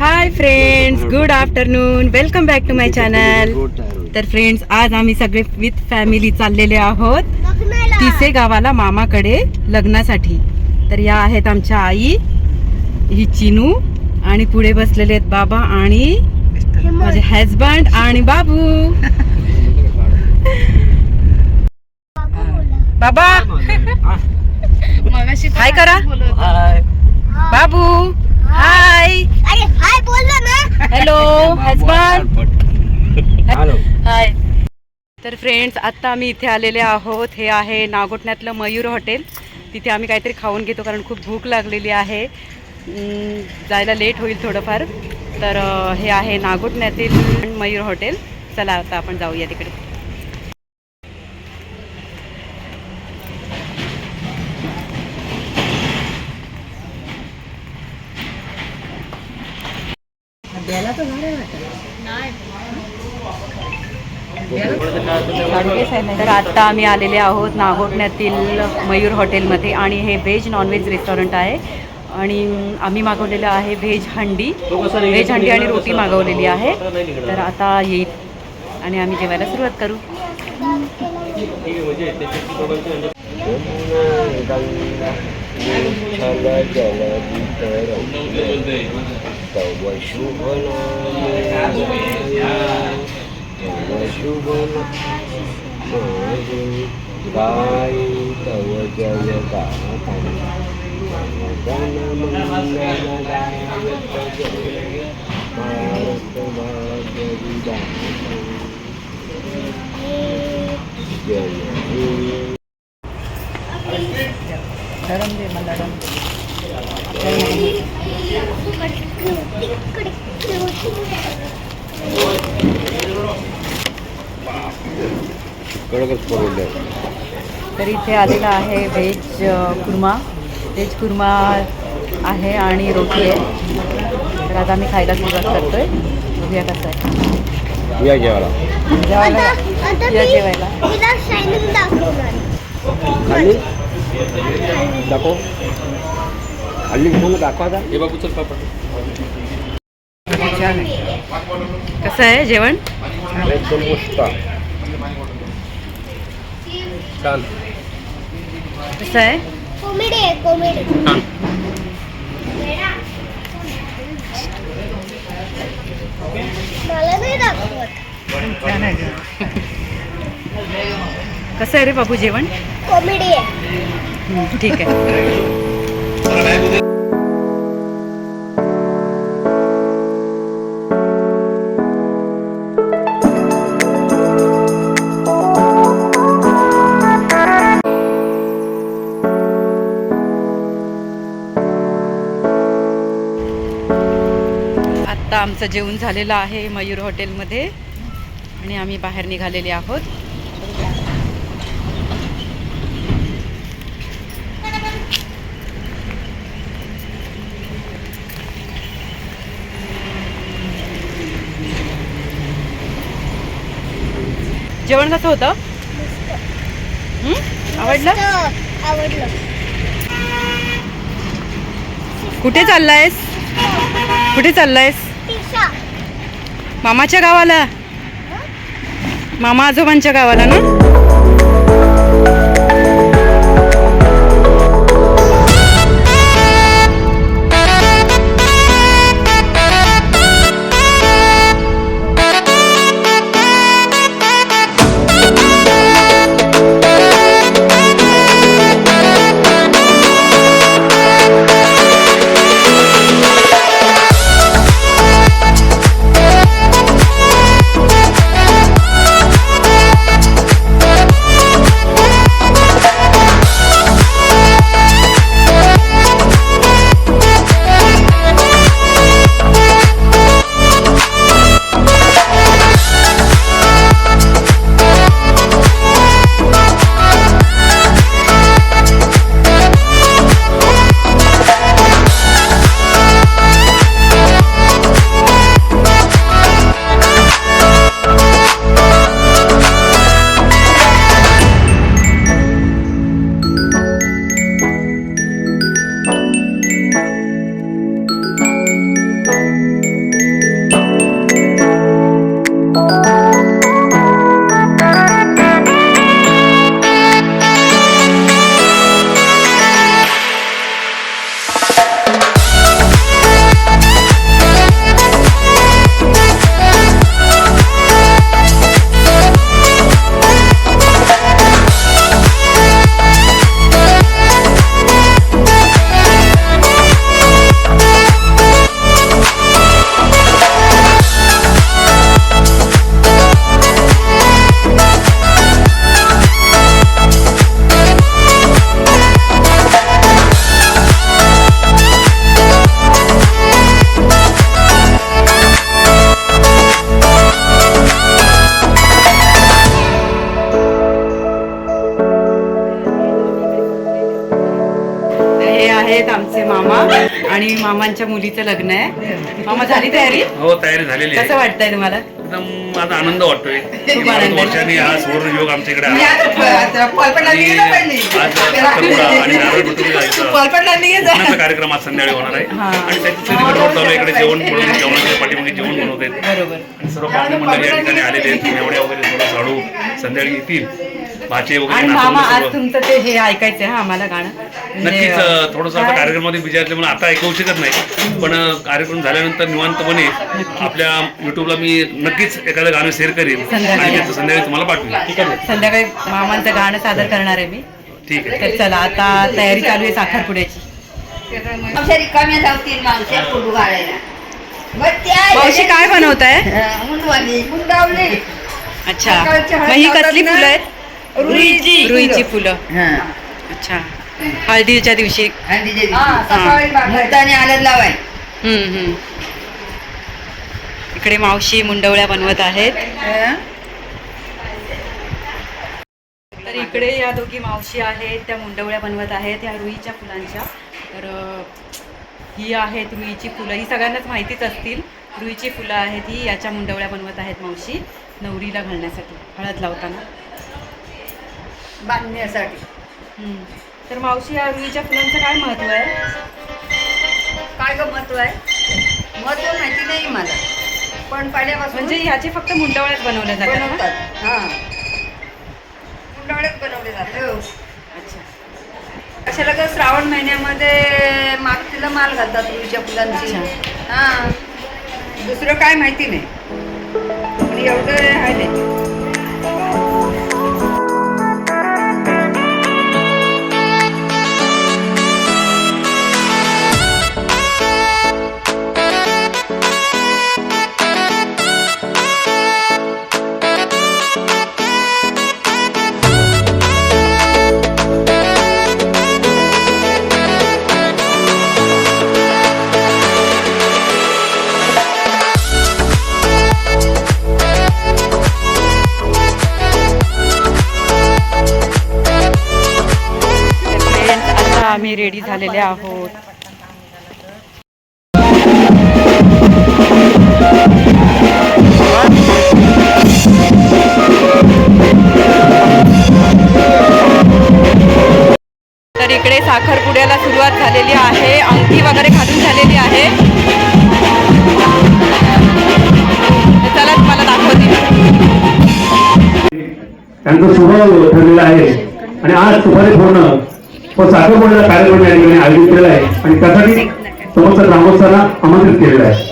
Hi friends good afternoon welcome back to my channel तर friends आज आम्ही सगळे विथ फॅमिली चाललेले आहोत तिसे गावाला मामाकडे लग्नासाठी. तर या आहेत आमच्या आई ही चिनू आणि पुढे बसलेले आहेत बाबा आणि माझे हजबंड आणि बाबू. बाबा हाय करा. बाबू. हाय अरे हाय बोलला ना हॅलो हजबंड हॅलो हाय तर फ्रेंड्स आत्ता आम्ही इथे आलेले आहोत. हे आहे नागोठण्यातलं मयूर हॉटेल तिथे आम्ही काहीतरी खाऊन घेतो कारण खूप भूक लागलेली आहे. जायला लेट होईल थोडंफार. तर हे आहे नागोठण्यातील मयूर हॉटेल चला आता आपण जाऊया तिकडे. तर आत्ता आम्ही आलेले आहोत नागोठण्यातील मयूर हॉटेलमध्ये आणि हे व्हेज नॉनव्हेज रेस्टॉरंट आहे. आणि आम्ही मागवलेलं आहे व्हेज हंडी. व्हेज हंडी आणि रोटी मागवलेली आहे. तर आता येईल. आणि आम्ही जेवायला सुरुवात करू. gai tàu chơi cả thành. Con mình là gai tàu chơi mà tàu mà chơi đi đàn chơi Dalam dia, dalam. Dalam. तर इथे आलेला आहे व्हेज कुर्मा. व्हेज कुर्मा आहे आणि रोटी आहे. तर आता आम्ही खायला सुरुवात करतोय. बघूया कसं आहे. या जेवायला. जेवायला या. जेवायला. दाखव खाल्ली? म्हणून दाखवा आता. छान आहे. कसं आहे जेवण? एकदम मस्त. छान. कसं आहे? कॉमेडी आहे कॉमेडी. मला नाही दाखवत. कसं आहे रे बाबू जेवण? कॉमेडी आहे. हं, ठीक आहे. आमचं जेवण झालेलं आहे मयूर हॉटेलमध्ये. आणि आम्ही बाहेर निघालेले आहोत. जेवण कसं होतं? आवडलं? आवडलं. कुठे चाललायस? कुठे चाललायस? मामाच्या. गावाला? मामा आजोबांच्या गावाला ना? मामांच्या मुलीचं लग्न आहे. मामा झाली तयारी? हो तयारी झालेली कसं आहे वाटतंय तुम्हाला? एकदम माझा आनंद वाटतोय. खूप भारत आनंद. वर्षाने हा सुवर्ण योग आमच्या इकडे आला. आणि. आज आणि नारळ. लग्नाचा कार्यक्रम आज संध्याकाळी होणार आहे. हा. आणि त्याची गडबड चालू आहे इकडे जेवण बनवून जेवणाच्या पाठीमागे जेवण बनवत आहेत बरोबर. आणि सर्व पाहुणे मंडळी या ठिकाणी आलेले आहेत. एवढ्या वगैरे थोडं साडू संध्याकाळी येतील. भाचे वगैरे आणि मामा आज तुमचं ते हे ऐकायचं आहे हा आम्हाला गाणं. म्हणजे, नक्कीच अं, थोडंसं आता काय? कार्यक्रमामध्ये बिझी असल्यामुळे आता ऐकू शकत नाही. पण अं, कार्यक्रम झाल्यानंतर निवांतपणे आपल्या युट्यूबला मी नक्कीच एखादं गाणं शेअर करेन संध्याकाळी. आणि त्याचं संध्याकाळी तुम्हाला पाठवेल. ठीक आहे. संध्याकाळी मामांचं गाणं सादर करणार आहे मी. ठीक आहे. तर चला आता तयारी चालू आहे साखरपुड्याची. मावश्या रिकाम्या धावतील मावश्या फोटो काढायला मग त्या मावशी काय बनवत आहे हं, मुंडवाली. अच्छा. मग ही कसली? फुलं आहेत? रुईची रुईची फुलं. हं. अच्छा. हळदीच्या दिवशी. हळदीच्या दिवशी. मुहूर्ताने हळद लावाय. हम्म, हम्म. इकडे मावशी मुंडवळ्या बनवत आहेत. हं? तर इकडे या दोघी मावशी आहेत त्या मुंडवळ्या बनवत आहेत या रुईच्या फुलांच्या. तर अं, ही आहेत रुईची फुलं. ही सगळ्यांनाच माहितीच असतील. रुईची फुलं आहेत ही याच्या मुंडवळ्या बनवत आहेत मावशी नवरीला घालण्यासाठी हळद लावताना. बांधण्यासाठी. हम्म. तर मावशी या रुईच्या फुलांचं काय महत्त्व आहे? काय ग महत्त्व आहे? महत्त्व माहिती नाही मला. पण पहिल्यापासून म्हणजे ह्याचे फक्त मुंडवळ्याच बनवल्या जातात ना? बनवतात. हा. बनवले जातात. हो. अच्छा. कशाला ग? श्रावण महिन्यामध्ये मागतीला माल घालतात तुळशीच्या फुलांची अच्छा. हा. दुसरं काय माहिती नाही. पण एवढं आहे नाही. आम्ही रेडी झालेले आहोत. तर इकडे साखरपुड्याला सुरुवात झालेली आहे. अंगठी वगैरे घालून झालेली आहे. चला तुम्हाला दाखवते. त्यांचा स्वभाव ठरलेला आहे. आणि आज सुपारी पूर्ण व साखरपुड्याचा कार्यक्रम या ठिकाणी आयोजित केलेला आहे. आणि त्यासाठी समस्त ग्रामस्थांना आमंत्रित केलेलं आहे.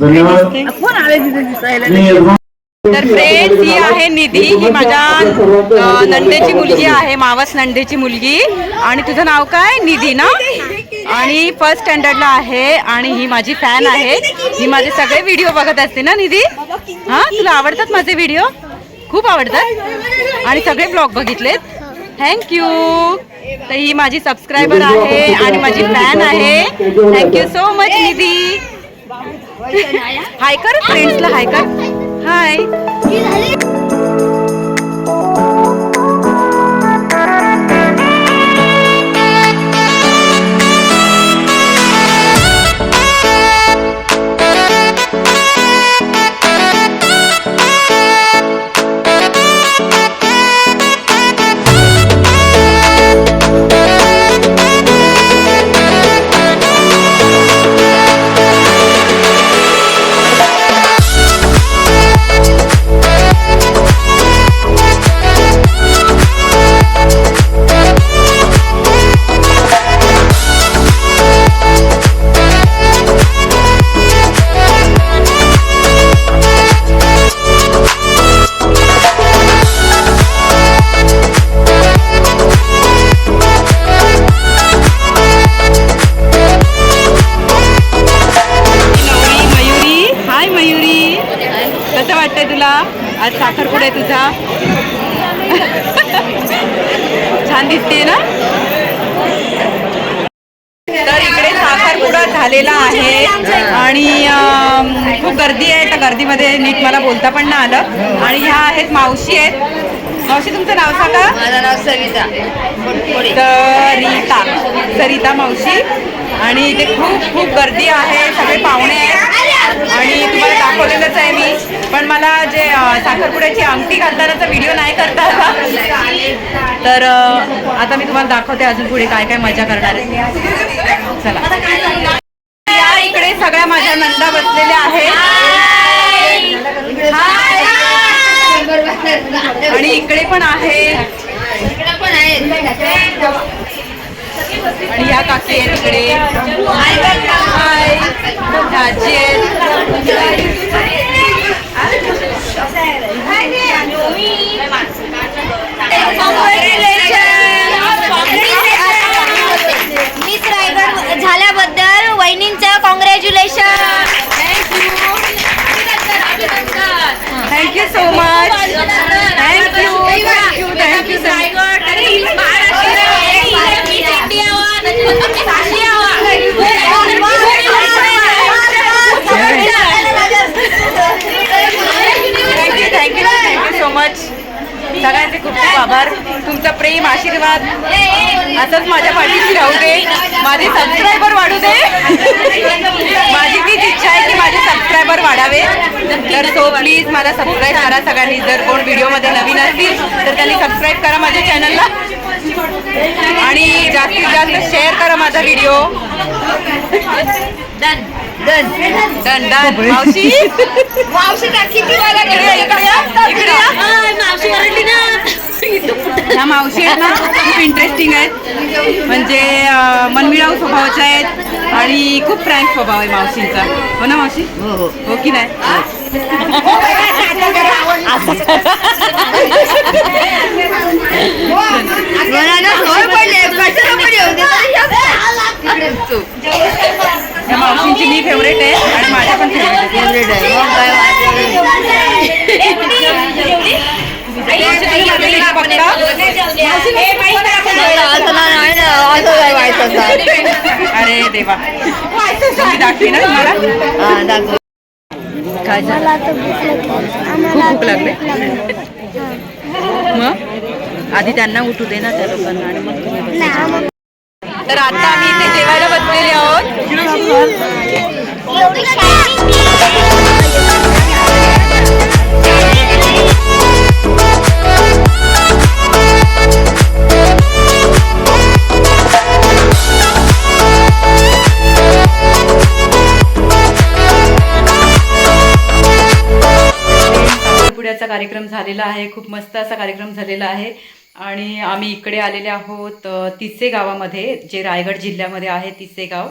धन्यवाद. तर फ्रेंड्स ही आहे निधी ही माझ्या नंदेची मुलगी आहे मावस नंदेची मुलगी. आणि तुझं नाव काय? निधी ना? आणि फर्स्ट स्टँडर्डला आहे आणि ही माझी फॅन आहे. ही माझे सगळे व्हिडिओ बघत असते ना निधी? हा तुला आवडतात माझे व्हिडिओ खूप आवडतात. आणि सगळे ब्लॉग बघितलेत. थँक्यू तर ही माझी सबस्क्रायबर आहे आणि माझी फॅन आहे. Thank you so much Nidhi. Hi कर फ्रेंड्सला हाय कर. हाय खूप गर्दी आहे त्या गर्दीमध्ये नीट मला बोलता पण नाही आलं. आणि ह्या आहेत मावशी आहेत. मावशी तुमचं नाव सांगा? माझं नाव सविता कोटकोडे सरिता सरिता मावशी. आणि इथे खूप खूप गर्दी आहे सगळे पाहुणे आहेत. आणि तुम्हाला दाखवलेलंच आहे मी. पण मला जे साखरपुड्याची अंगठी घालतानाचा व्हिडिओ नाही करता आला. तर आता मी तुम्हाला दाखवते अजून पुढे काय काय मजा करणार आहे. चला या इकडे सगळ्या माझ्या नंदा बसलेल्या आहेत आणि इकडे पण आहे. आणि ह्या काकी आहेत इकडे. हाय मिस रायगड झाल्याबद्दल वहिनींचं congratulation thank you so much thank you thank you thank you thank you thank you so much सगळ्यांचे खूप खूप आभार तुमचा प्रेम आशीर्वाद. असंच माझ्या पाठीशी राहू दे. माझे सबस्क्रायबर वाढू दे. माझी तीच इच्छा आहे की माझे सबस्क्रायबर वाढावे. तर सो प्लीज मला सबस्क्राईब करा सगळ्यांनी. जर कोण व्हिडिओमध्ये नवीन असतील तर त्यांनी सबस्क्राईब करा माझ्या चॅनलला आणि जास्तीत जास्त शेअर करा माझा video done done done done मावशी? मावशी किती इकडे या, इकडे या, इकडे या. ह्या मावशी आहेत ना खूप इंटरेस्टिंग आहेत. म्हणजे मनमिळाऊ स्वभावाच्या आहेत आणि खूप फ्रँक स्वभाव आहे मावशींचा. हो ना मावशी? हो की नाही सवय पडली कशाला पण येऊ दे ह्या मावशींची मी फेवरेट आहे आणि माझ्या पण फेवरेट आहे मग काय असं नाही ना असं काय व्हायचं. अरे देवा. मी दाखवी ना तुम्हाला. हा दाखव. काय झालं? खूप भूक लागले. मग? आधी त्यांना उठू दे ना त्या लोकांना आणि मग. तर आता आम्ही इथे जेवायला बसलेले आहोत. कार्यक्रम झालेला आहे खूप मस्त असा कार्यक्रम झालेला आहे. आणि आम्ही इकडे आलेले आहोत तिसे गावामध्ये जे रायगड जिल्ह्यामध्ये आहे तिसे गाव.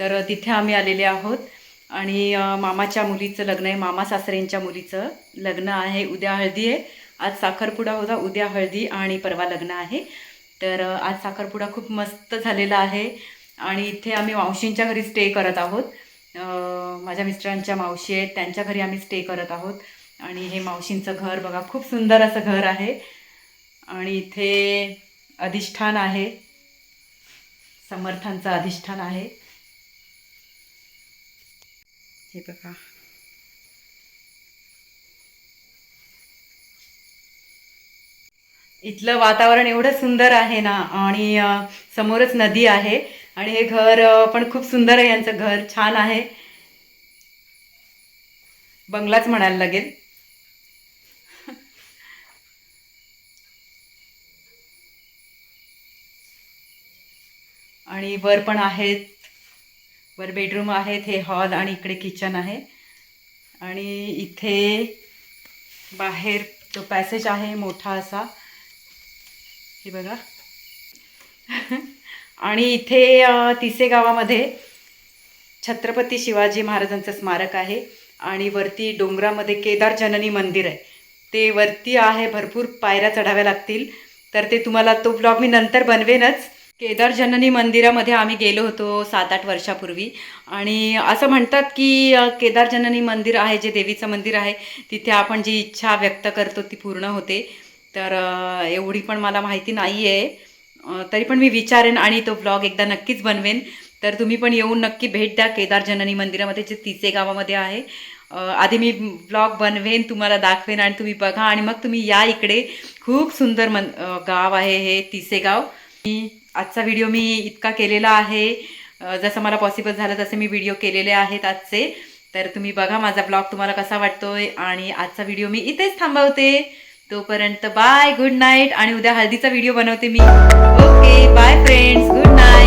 तर तिथे आम्ही आलेले आहोत. आणि मामाच्या मुलीचं लग्न आहे मामा सासरेंच्या मुलीचं लग्न आहे उद्या हळदी आहे. आज साखरपुडा होता उद्या हळदी आणि परवा लग्न आहे. तर आज साखरपुडा खूप मस्त झालेला आहे. आणि इथे आम्ही मावशींच्या घरी स्टे करत आहोत. माझ्या मिस्टरांच्या मावशी आहेत त्यांच्या घरी आम्ही स्टे करत आहोत. आणि हे मावशींचं घर बघा खूप सुंदर असं घर आहे. आणि इथे अधिष्ठान आहे. समर्थांचं अधिष्ठान आहे. हे बघा. इथलं वातावरण एवढं सुंदर आहे ना आणि समोरच नदी आहे. आणि हे घर पण खूप सुंदर आहे यांचं घर छान आहे. बंगलाच म्हणायला लागेल. आणि वर पण आहेत. वर बेडरूम आहेत हे हॉल आणि इकडे किचन आहे. आणि इथे बाहेर तो पॅसेज आहे मोठा असा. हे बघा. आणि इथे तिसे गावामध्ये छत्रपती शिवाजी महाराजांचं स्मारक आहे. आणि वरती डोंगरामध्ये केदार जननी मंदिर आहे. ते वरती आहे भरपूर पायऱ्या चढाव्या लागतील. तर ते तुम्हाला तो ब्लॉग मी नंतर बनवेनच. केदार जननी मंदिरामध्ये आम्ही गेलो होतो सात आठ वर्षापूर्वी. आणि असं म्हणतात की केदार जननी मंदिर आहे जे देवीचं मंदिर आहे तिथे आपण जी इच्छा व्यक्त करतो ती पूर्ण होते. तर एवढी पण मला माहिती नाही आहे तरी पण मी विचारेन आणि तो ब्लॉग एकदा नक्कीच बनवेन. तर तुम्ही पण येऊन नक्की भेट द्या केदार जननी मंदिरामध्ये जे तिचे गावामध्ये आहे. आधी मी ब्लॉग बनवेन तुम्हाला दाखवेन आणि तुम्ही बघा. आणि मग तुम्ही या इकडे. खूप सुंदर मन गाव आहे हे तिसे गाव. मी आजचा व्हिडिओ मी इतका केलेला आहे. जसं मला पॉसिबल झालं तसे मी व्हिडिओ केलेले आहेत आजचे. तर तुम्ही बघा माझा ब्लॉग तुम्हाला कसा वाटतोय आणि आजचा व्हिडिओ मी इथेच थांबवते. तोपर्यंत बाय गुड नाईट आणि उद्या हळदीचा व्हिडिओ बनवते मी. Okay bye friends good night